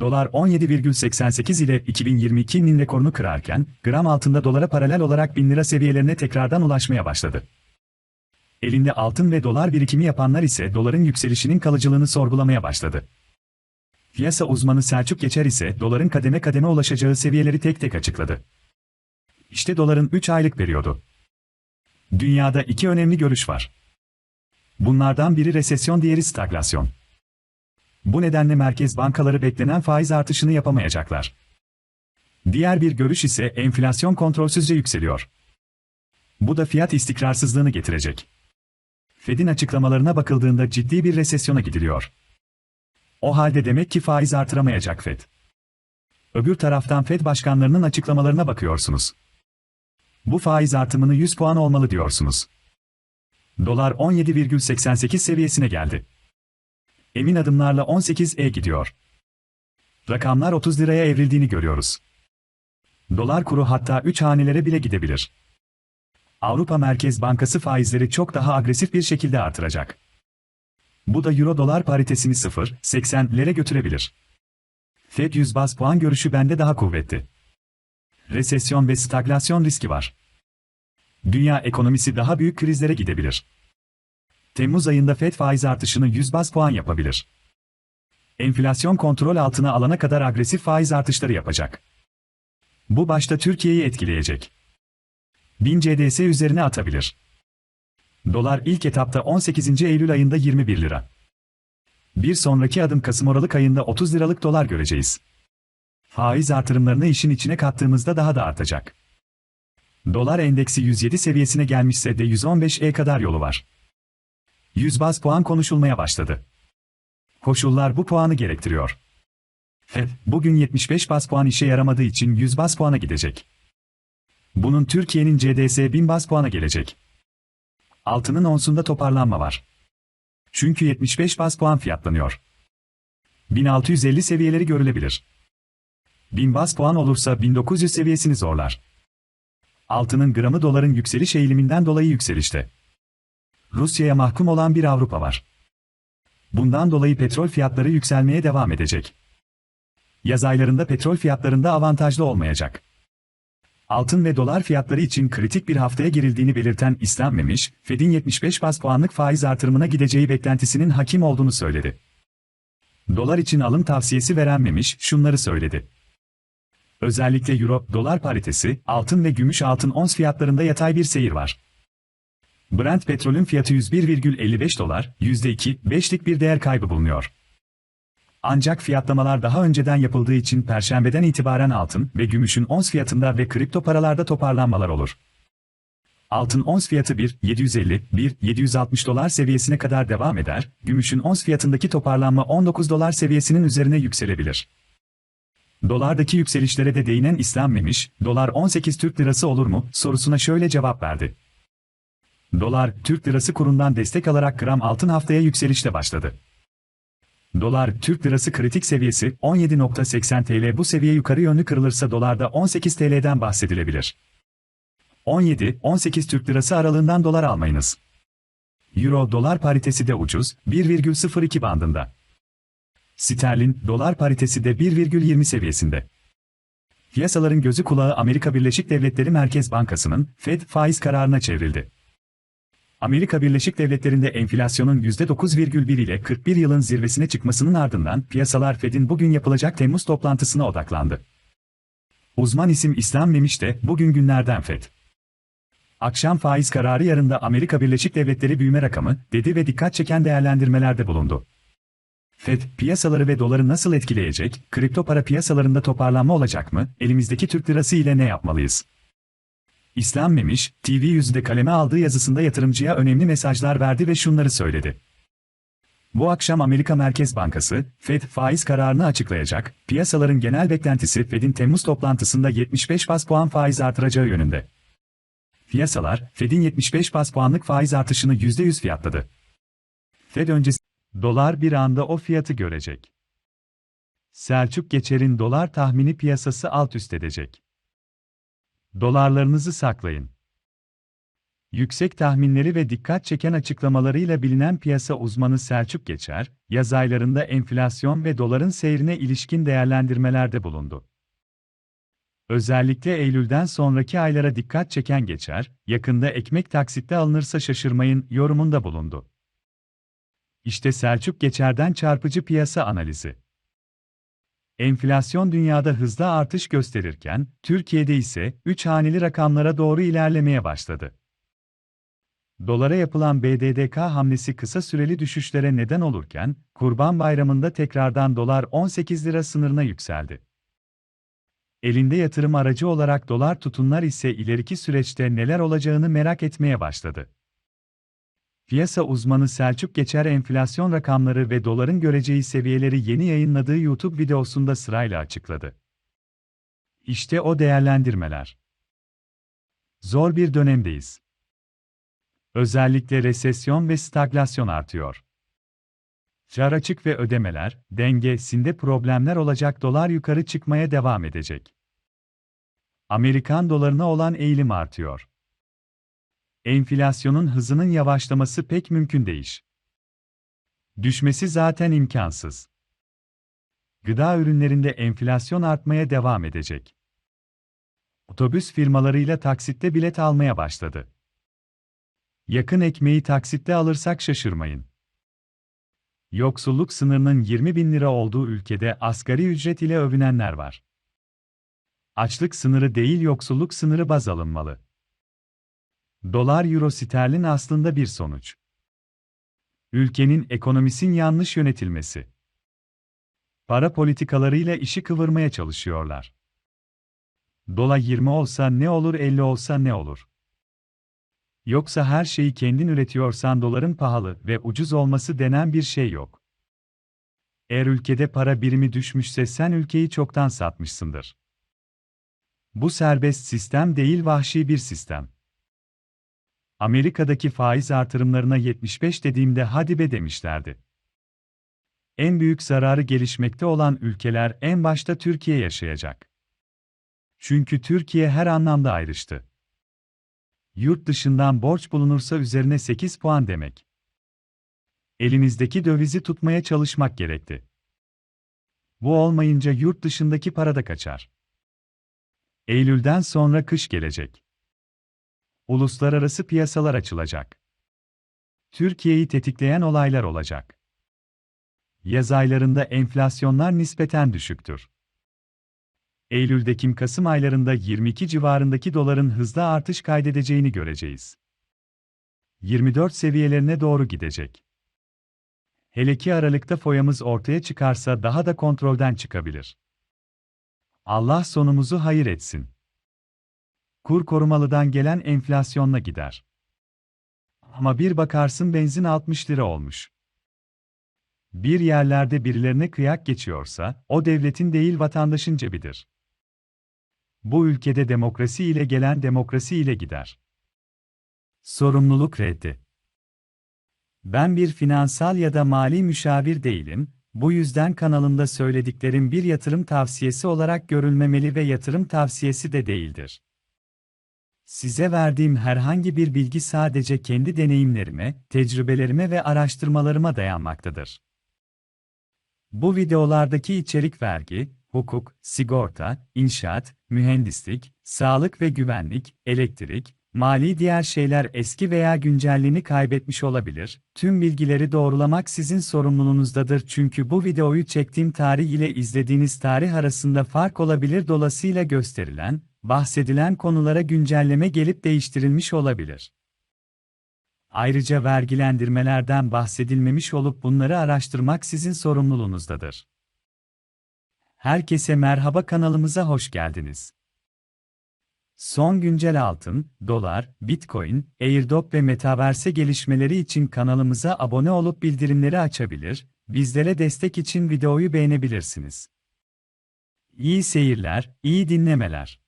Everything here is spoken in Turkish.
Dolar 17,88 ile 2022'nin rekorunu kırarken, gram altında dolara paralel olarak 1000 lira seviyelerine tekrardan ulaşmaya başladı. Elinde altın ve dolar birikimi yapanlar ise doların yükselişinin kalıcılığını sorgulamaya başladı. Piyasa uzmanı Selçuk Geçer ise doların kademe kademe ulaşacağı seviyeleri tek tek açıkladı. İşte doların 3 aylık periyodu. Dünyada iki önemli görüş var. Bunlardan biri resesyon diğeri stagflasyon. Bu nedenle merkez bankaları beklenen faiz artışını yapamayacaklar. Diğer bir görüş ise enflasyon kontrolsüzce yükseliyor. Bu da fiyat istikrarsızlığını getirecek. Fed'in açıklamalarına bakıldığında ciddi bir resesyona gidiliyor. O halde demek ki faiz artıramayacak Fed. Öbür taraftan Fed başkanlarının açıklamalarına bakıyorsunuz. Bu faiz artımını 100 puan olmalı diyorsunuz. Dolar 17,88 seviyesine geldi. Emin adımlarla 18'e gidiyor. Rakamlar 30 liraya evrildiğini görüyoruz. Dolar kuru hatta 3 hanelere bile gidebilir. Avrupa Merkez Bankası faizleri çok daha agresif bir şekilde artıracak. Bu da euro dolar paritesini 0.80'lere götürebilir. Fed 100 bas puan görüşü bende daha kuvvetli. Resesyon ve stagflasyon riski var. Dünya ekonomisi daha büyük krizlere gidebilir. Temmuz ayında Fed faiz artışını 100 bas puan yapabilir. Enflasyon kontrol altına alana kadar agresif faiz artışları yapacak. Bu başta Türkiye'yi etkileyecek. 1000 CDS üzerine atabilir. Dolar ilk etapta 18. Eylül ayında 21 lira. Bir sonraki adım Kasım Aralık ayında 30 liralık dolar göreceğiz. Faiz artırımlarını işin içine kattığımızda daha da artacak. Dolar endeksi 107 seviyesine gelmişse de 115'e kadar yolu var. 100 baz puan konuşulmaya başladı. Koşullar bu puanı gerektiriyor. Fed, bugün 75 baz puan işe yaramadığı için 100 baz puana gidecek. Bunun Türkiye'nin CDS 1000 baz puana gelecek. Altının onsunda toparlanma var. Çünkü 75 baz puan fiyatlanıyor. 1650 seviyeleri görülebilir. 1000 baz puan olursa 1900 seviyesini zorlar. Altının gramı doların yükseliş eğiliminden dolayı yükselişte. Rusya'ya mahkum olan bir Avrupa var. Bundan dolayı petrol fiyatları yükselmeye devam edecek. Yaz aylarında petrol fiyatlarında avantajlı olmayacak. Altın ve dolar fiyatları için kritik bir haftaya girildiğini belirten İslam Memiş, Fed'in 75 bas puanlık faiz artırımına gideceği beklentisinin hakim olduğunu söyledi. Dolar için alım tavsiyesi veren Memiş şunları söyledi. Özellikle Euro, dolar paritesi, altın ve gümüş altın ons fiyatlarında yatay bir seyir var. Brent petrolün fiyatı 101,55 dolar, %2, 5'lik bir değer kaybı bulunuyor. Ancak fiyatlamalar daha önceden yapıldığı için perşembeden itibaren altın ve gümüşün ons fiyatında ve kripto paralarda toparlanmalar olur. Altın ons fiyatı 1.750, 1.760 dolar seviyesine kadar devam eder, gümüşün ons fiyatındaki toparlanma 19 dolar seviyesinin üzerine yükselebilir. Dolardaki yükselişlere de değinen İslam Memiş, dolar 18 Türk lirası olur mu sorusuna şöyle cevap verdi. Dolar, Türk lirası kurundan destek alarak gram altın haftaya yükselişle başladı. Dolar, Türk lirası kritik seviyesi 17.80 TL bu seviye yukarı yönlü kırılırsa dolarda 18 TL'den bahsedilebilir. 17-18 Türk lirası aralığından dolar almayınız. Euro dolar paritesi de ucuz, 1,02 bandında. Sterlin dolar paritesi de 1,20 seviyesinde. Piyasaların gözü kulağı Amerika Birleşik Devletleri Merkez Bankası'nın Fed faiz kararına çevrildi. Amerika Birleşik Devletleri'nde enflasyonun %9,1 ile 41 yılın zirvesine çıkmasının ardından piyasalar Fed'in bugün yapılacak Temmuz toplantısına odaklandı. Uzman isim İslam Memiş de bugün günlerden Fed. Akşam faiz kararı yarında Amerika Birleşik Devletleri büyüme rakamı dedi ve dikkat çeken değerlendirmelerde bulundu. Fed, piyasaları ve doları nasıl etkileyecek, kripto para piyasalarında toparlanma olacak mı, elimizdeki Türk lirası ile ne yapmalıyız? İslam Memiş, TV yüzde kaleme aldığı yazısında yatırımcıya önemli mesajlar verdi ve şunları söyledi. Bu akşam Amerika Merkez Bankası, Fed faiz kararını açıklayacak, piyasaların genel beklentisi Fed'in Temmuz toplantısında 75 bas puan faiz artıracağı yönünde. Piyasalar, Fed'in 75 bas puanlık faiz artışını %100 fiyatladı. Fed öncesi, dolar bir anda o fiyatı görecek. Selçuk Geçer'in dolar tahmini piyasası alt üst edecek. Dolarlarınızı saklayın. Yüksek tahminleri ve dikkat çeken açıklamalarıyla bilinen piyasa uzmanı Selçuk Geçer, yaz aylarında enflasyon ve doların seyrine ilişkin değerlendirmelerde bulundu. Özellikle Eylül'den sonraki aylara dikkat çeken Geçer, yakında ekmek taksitte alınırsa şaşırmayın yorumunda bulundu. İşte Selçuk Geçer'den çarpıcı piyasa analizi. Enflasyon dünyada hızlı artış gösterirken, Türkiye'de ise 3 haneli rakamlara doğru ilerlemeye başladı. Dolara yapılan BDDK hamlesi kısa süreli düşüşlere neden olurken, Kurban Bayramı'nda tekrardan dolar 18 lira sınırına yükseldi. Elinde yatırım aracı olarak dolar tutunlar ise ileriki süreçte neler olacağını merak etmeye başladı. Piyasa uzmanı Selçuk Geçer enflasyon rakamları ve doların göreceği seviyeleri yeni yayınladığı YouTube videosunda sırayla açıkladı. İşte o değerlendirmeler. Zor bir dönemdeyiz. Özellikle resesyon ve stagflasyon artıyor. Kar açık ve ödemeler, dengesinde problemler olacak dolar yukarı çıkmaya devam edecek. Amerikan dolarına olan eğilim artıyor. Enflasyonun hızının yavaşlaması pek mümkün değil. Düşmesi zaten imkansız. Gıda ürünlerinde enflasyon artmaya devam edecek. Otobüs firmalarıyla taksitte bilet almaya başladı. Yakın ekmeği taksitte alırsak şaşırmayın. Yoksulluk sınırının 20 bin lira olduğu ülkede asgari ücret ile övünenler var. Açlık sınırı değil yoksulluk sınırı baz alınmalı. Dolar euro sterlin aslında bir sonuç. Ülkenin ekonomisin yanlış yönetilmesi. Para politikalarıyla işi kıvırmaya çalışıyorlar. Dola 20 olsa ne olur 50 olsa ne olur? Yoksa her şeyi kendin üretiyorsan doların pahalı ve ucuz olması denen bir şey yok. Eğer ülkede para birimi düşmüşse sen ülkeyi çoktan satmışsındır. Bu serbest sistem değil vahşi bir sistem. Amerika'daki faiz artırımlarına 75 dediğimde hadi be demişlerdi. En büyük zararı gelişmekte olan ülkeler en başta Türkiye yaşayacak. Çünkü Türkiye her anlamda ayrıştı. Yurt dışından borç bulunursa üzerine 8 puan demek. Elinizdeki dövizi tutmaya çalışmak gerekti. Bu olmayınca yurt dışındaki para da kaçar. Eylül'den sonra kış gelecek. Uluslararası piyasalar açılacak. Türkiye'yi tetikleyen olaylar olacak. Yaz aylarında enflasyonlar nispeten düşüktür. Eylül-Ekim-Kasım aylarında 22 civarındaki doların hızlı artış kaydedeceğini göreceğiz. 24 seviyelerine doğru gidecek. Hele ki Aralık'ta foyamız ortaya çıkarsa daha da kontrolden çıkabilir. Allah sonumuzu hayır etsin. Kur korumalıdan gelen enflasyonla gider. Ama bir bakarsın benzin 60 lira olmuş. Bir yerlerde birilerine kıyak geçiyorsa, o devletin değil vatandaşın cebidir. Bu ülkede demokrasi ile gelen demokrasi ile gider. Sorumluluk reddi. Ben bir finansal ya da mali müşavir değilim, bu yüzden kanalımda söylediklerim bir yatırım tavsiyesi olarak görülmemeli ve yatırım tavsiyesi de değildir. Size verdiğim herhangi bir bilgi sadece kendi deneyimlerime, tecrübelerime ve araştırmalarıma dayanmaktadır. Bu videolardaki içerik vergi, hukuk, sigorta, inşaat, mühendislik, sağlık ve güvenlik, elektrik, mali diğer şeyler eski veya güncelliğini kaybetmiş olabilir. Tüm bilgileri doğrulamak sizin sorumluluğunuzdadır çünkü bu videoyu çektiğim tarih ile izlediğiniz tarih arasında fark olabilir dolayısıyla gösterilen, bahsedilen konulara güncelleme gelip değiştirilmiş olabilir. Ayrıca vergilendirmelerden bahsedilmemiş olup bunları araştırmak sizin sorumluluğunuzdadır. Herkese merhaba kanalımıza hoş geldiniz. Son güncel altın, dolar, bitcoin, airdrop ve metaverse gelişmeleri için kanalımıza abone olup bildirimleri açabilir, bizlere destek için videoyu beğenebilirsiniz. İyi seyirler, iyi dinlemeler.